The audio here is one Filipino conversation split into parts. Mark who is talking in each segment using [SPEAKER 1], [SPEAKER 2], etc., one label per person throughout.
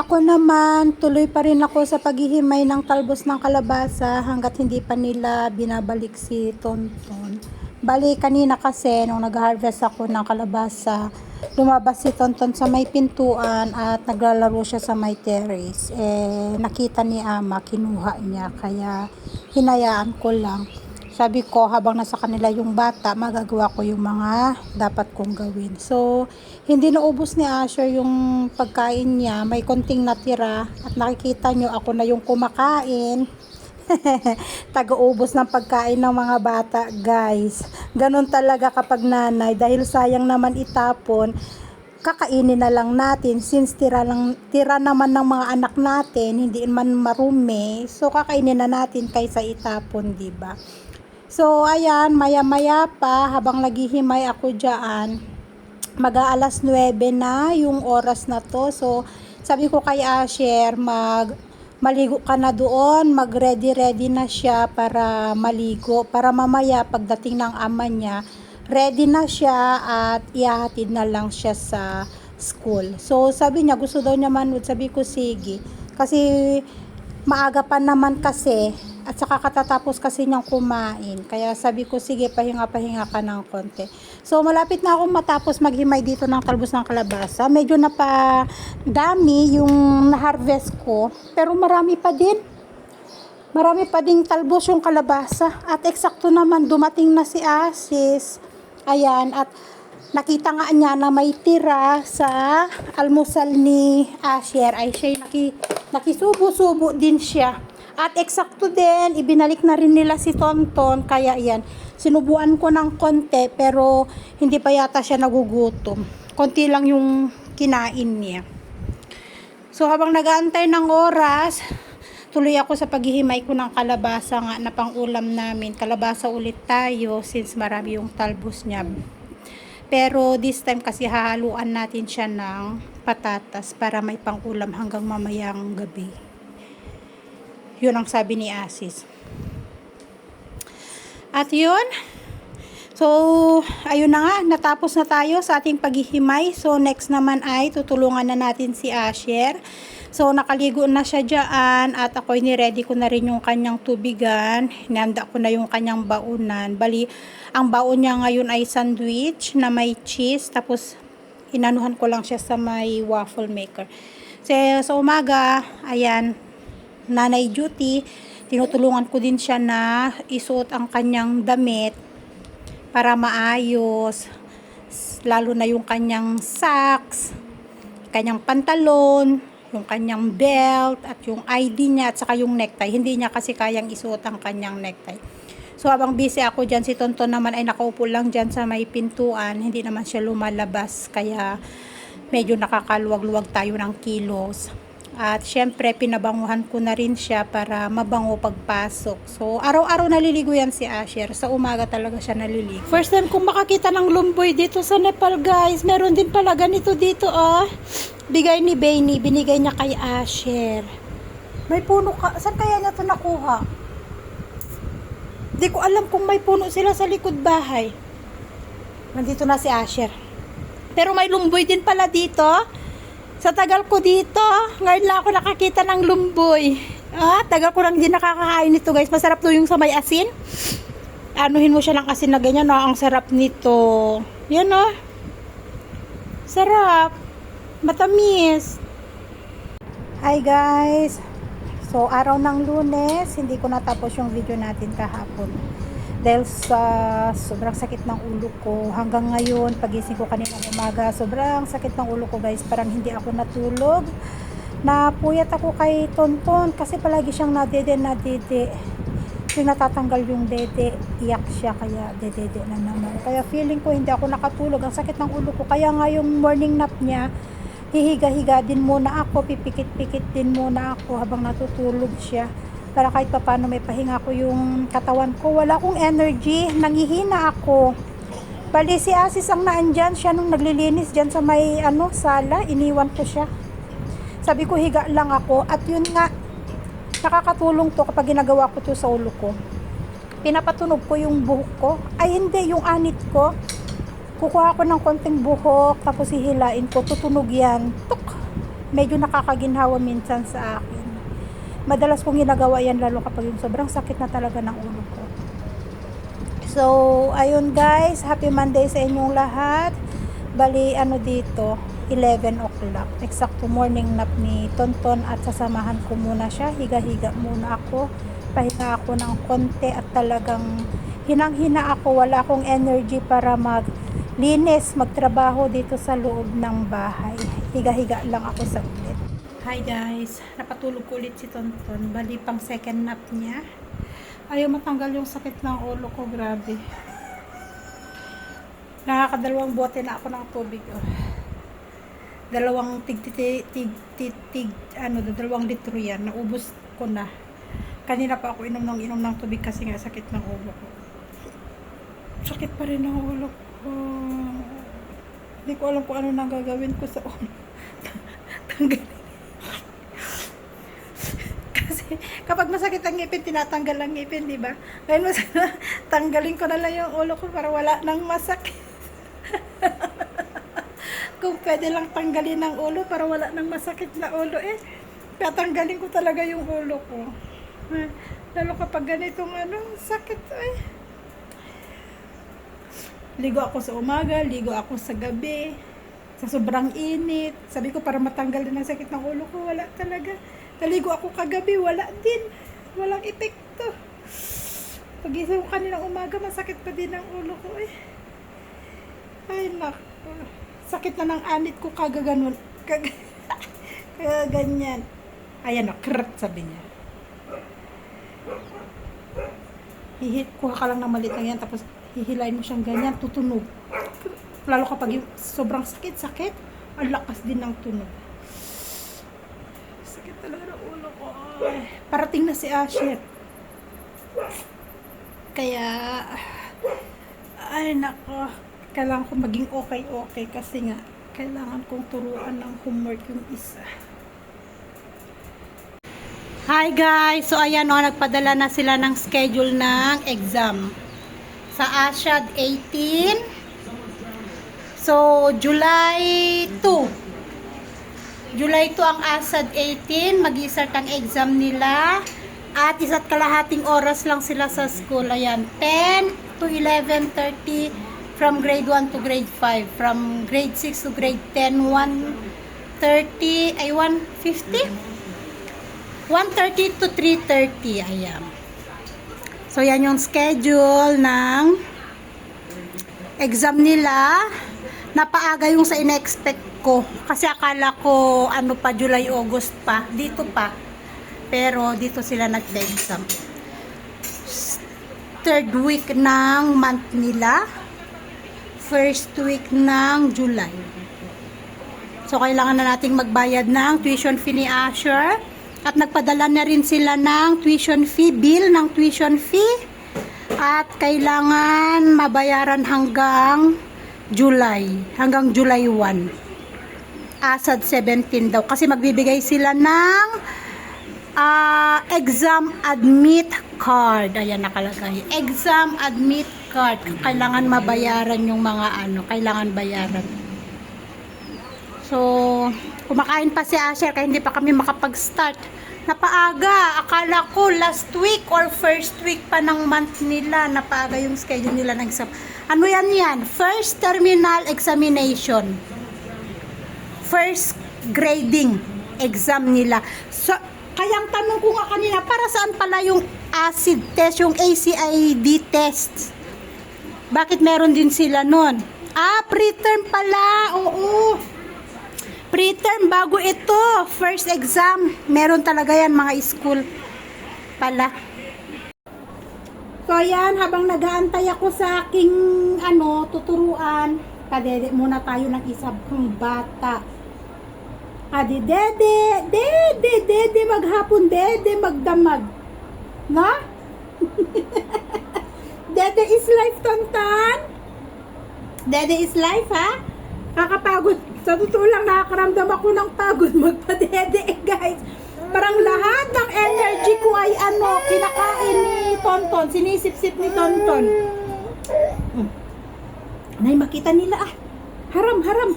[SPEAKER 1] Ako naman, tuloy pa rin ako sa paghihimay ng talbos ng kalabasa hanggat hindi pa nila binabalik si Tonton. Bali, kanina kasi nung nag-harvest ako ng kalabasa, lumabas si Tonton sa may pintuan at naglalaro siya sa may terrace. Eh, nakita ni Ama, kinuha niya, kaya hinayaan ko lang. Sabi ko, habang nasa kanila yung bata, magagawa ko yung mga dapat kong gawin. So, hindi naubos ni Asher yung pagkain niya. May konting natira at nakikita nyo ako na yung kumakain. Taga-ubos ng pagkain ng mga bata, guys. Ganon talaga kapag nanay. Dahil sayang naman itapon, kakainin na lang natin since tira lang tira naman ng mga anak natin hindi man marumi so kakainin na natin kaysa itapon di ba So, ayan, maya-maya pa, habang naghihimay ako dyan, mag-aalas 9 na yung oras na to. So, sabi ko kay Asher, mag, maligo ka na doon, mag-ready-ready na siya para maligo. Para mamaya, pagdating ng ama niya, ready na siya at ihahatid na lang siya sa school. So, sabi niya, gusto daw niya manood. Sabi ko, sige. Kasi, maaga pa naman kasi at saka katatapos kasi niyang kumain. Kaya sabi ko, sige, pahinga-pahinga ka ng konti. So, malapit na akong matapos maghimay dito ng talbos ng kalabasa. Medyo na pa dami yung na-harvest ko. Pero marami pa din. Marami pa ding talbos yung kalabasa. At eksakto naman, dumating na si Asis. Ayan, at nakita nga niya na may tira sa almusal ni Asher. Ay, siya naki, nakisubo-subo din siya. At eksakto din, ibinalik na rin nila si Tonton. Kaya yan, sinubuan ko ng konti pero hindi pa yata siya nagugutom. Konti lang yung kinain niya. So habang nagaantay ng oras, tuloy ako sa paghihimay ko ng kalabasa nga na pang ulam namin. Kalabasa ulit tayo since marami yung talbos niya. Pero this time kasi hahaluan natin siya ng patatas para may pang ulam hanggang mamayang gabi. Yun ang sabi ni Asis. At yun, so ayun na nga, natapos na tayo sa ating paghihimay. So next naman ay tutulungan na natin si Asher. So nakaligo na siya dyan at ako ni-ready ko na rin yung kanyang tubigan. Hinanda ko na yung kanyang baunan. Bali, ang baon niya ngayon ay sandwich na may cheese. Tapos inanuhan ko lang siya sa may waffle maker. So, sa umaga, ayan, nanay duty, tinutulungan ko din siya na isuot ang kanyang damit para maayos. Lalo na yung kanyang socks, kanyang pantalon, yung kanyang belt, at yung ID niya, at saka yung necktie. Hindi niya kasi kayang isuot ang kanyang necktie. So habang busy ako dyan, si Tonton naman ay nakaupo lang dyan sa may pintuan. Hindi naman siya lumalabas, kaya medyo nakakaluwag-luwag tayo ng kilos. At syempre, pinabanguhan ko na rin siya para mabango pagpasok. So, araw-araw naliligo yan si Asher. Sa umaga talaga siya naliligo. First time kong makakita ng lumboy dito sa Nepal, guys. Meron din pala ganito dito, oh. Bigay ni Bainey. Binigay niya kay Asher. May puno ka. Saan kaya niya to nakuha? Di ko alam kung may puno sila sa likod bahay. Nandito na si Asher. Pero may lumboy din pala dito. Sa tagal ko dito, ngayon lang ako nakakita ng lumboy. Ah, tagal ko lang din nakakahain nito guys. Masarap to yung sa may asin. Anuhin mo siya ng asin na ganyan. No? Ang sarap nito. Yan oh. Sarap. Matamis. Hi guys. So, araw ng lunes, hindi ko natapos yung video natin kahapon. Dahil sa sobrang sakit ng ulo ko, hanggang ngayon, pagising ko kanina umaga, sobrang sakit ng ulo ko guys, parang hindi ako natulog. Napuyat ako kay Tonton kasi palagi siyang nadede nadede. Yung natatanggal yung dede, iyak siya kaya dedede na naman. Kaya feeling ko hindi ako nakatulog, ang sakit ng ulo ko. Kaya nga yung morning nap niya, hihiga-higa din muna ako, pipikit-pikit din muna ako habang natutulog siya. Para kahit papano may pahinga ko yung katawan ko. Wala akong energy, nangihina ako. Bali si Asis ang naandyan, siya nung naglilinis dyan sa may ano, sala, iniwan ko siya. Sabi ko higa lang ako at yun nga, nakakatulong to kapag ginagawa ko to sa ulo ko. Pinapatunog ko yung buhok ko. Ay hindi, yung anit ko kukuha ko ng konting buhok tapos hihilain ko tutunog yan tuk medyo nakakaginhawa minsan sa akin. Madalas kong ginagawa yan lalo kapag yung sobrang sakit na talaga ng ulo ko. So, ayun guys, happy Monday sa inyong lahat. Bali, ano dito, 11 o'clock. Eksakto morning nap ni Tonton at sasamahan ko muna siya. Higa-higa muna ako. Pahinga ako ng konti at talagang hinang-hina ako. Wala akong energy para maglinis, magtrabaho dito sa loob ng bahay. Higa-higa lang ako saglit. Hi guys, napatulog ko ulit si Tonton. Bali pang second nap niya. Ayaw matanggal yung sakit ng ulo ko, grabe. Nakakadalawang bote na ako ng tubig. Oh. Dalawang tig, tig, tig, tig, tig, ano, dalawang litro yan. Naubos ko na. Kanina pa ako inom ng inom ng tubig kasi nga sakit ng ulo ko. Sakit pa rin ng ulo ko. Hindi ko alam kung ano nang gagawin ko sa ulo. Tanggalin. Kapag masakit ang ngipin, tinatanggal ang ngipin, di ba? Ngayon mas tanggalin ko na lang yung ulo ko para wala nang masakit. Kung pwede lang tanggalin ang ulo para wala nang masakit na ulo eh. Tatanggalin ko talaga yung ulo ko. Eh, Lalo kapag ganitong ano, sakit eh. Ligo ako sa umaga, ligo ako sa gabi. Sa sobrang init. Sabi ko para matanggal din ang sakit ng ulo ko, wala talaga. Naligo ako kagabi, wala din. Walang epekto. Pagising ko kaninang umaga, masakit pa din ang ulo ko eh. Ay, naku. Sakit na ng anit ko kagaganon. Kag Kaganyan. Ayan o, krat sabi niya. Hihit, kuha ka lang ng maliit na yan, tapos hihilain mo siyang ganyan, tutunog. Lalo kapag yung sobrang sakit, sakit, ang lakas din ng tunog. Sakit talaga ng ulo ko. Parating na si Asher. Kaya, ay nako, kailangan ko maging okay-okay kasi nga, kailangan kong turuan ng homework yung isa. Hi guys! So ayan o, nagpadala na sila ng schedule ng exam. Sa ASHAD 18. So, July 2. July 2 ang ASHAD 18. Mag-start ang exam nila. At isa't kalahating oras lang sila sa school. Ayan, 10 to 11.30 from grade 1 to grade 5. From grade 6 to grade 10, 1.30, ay 1.50? 1.30 to 3.30. Ayan. So, yan yung schedule ng exam nila. Napaaga yung sa in-expect ko. Kasi akala ko, ano pa, July, August pa. Dito pa. Pero, dito sila nag-exam. Third week ng month nila. First week ng July. So, kailangan na nating magbayad ng tuition fee ni Asher. At nagpadala na rin sila ng tuition fee, bill ng tuition fee. At kailangan mabayaran hanggang July, hanggang July 1. Asad 17 daw. Kasi magbibigay sila ng ah, exam admit card. Ayan nakalagay. Exam admit card. Kailangan mabayaran yung mga ano, kailangan bayaran. So, kumakain pa si Asher kaya hindi pa kami makapag-start. Napaaga. Akala ko last week or first week pa ng month nila. Napaaga yung schedule nila ng exam. Ano yan yan? First terminal examination. First grading exam nila. So, kayang tanong ko nga kanina, para saan pala yung acid test, yung ACID test? Bakit meron din sila nun? Ah, preterm pala. Oo. Preterm bago ito. First exam. Meron talaga yan mga school pala. So ayan, habang nag-aantay ako sa aking ano, tuturuan, padede muna tayo ng isa pang bata. Adi dede, dede, dede maghapon, dede magdamag. Na? dede is life, tontan. Dede is life, ha? Kakapagod. Sa totoo lang, nakakaramdam ako ng pagod magpadede, eh, guys. Parang lahat ng energy ko ay ano, kinakain Tonton, sinisip-sip ni Tonton. Mm. Nay, makita nila ah. Haram, haram.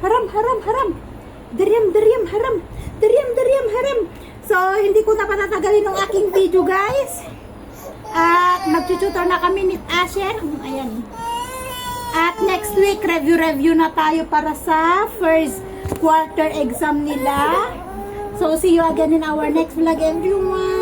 [SPEAKER 1] Haram, haram, haram. Daryam, daryam, haram. Daryam, daryam, haram. So, hindi ko na patatagalin ng aking video, guys. At magtututor na kami ni Asher. Ayan. At next week, review-review na tayo para sa first quarter exam nila. So, see you again in our next vlog, everyone.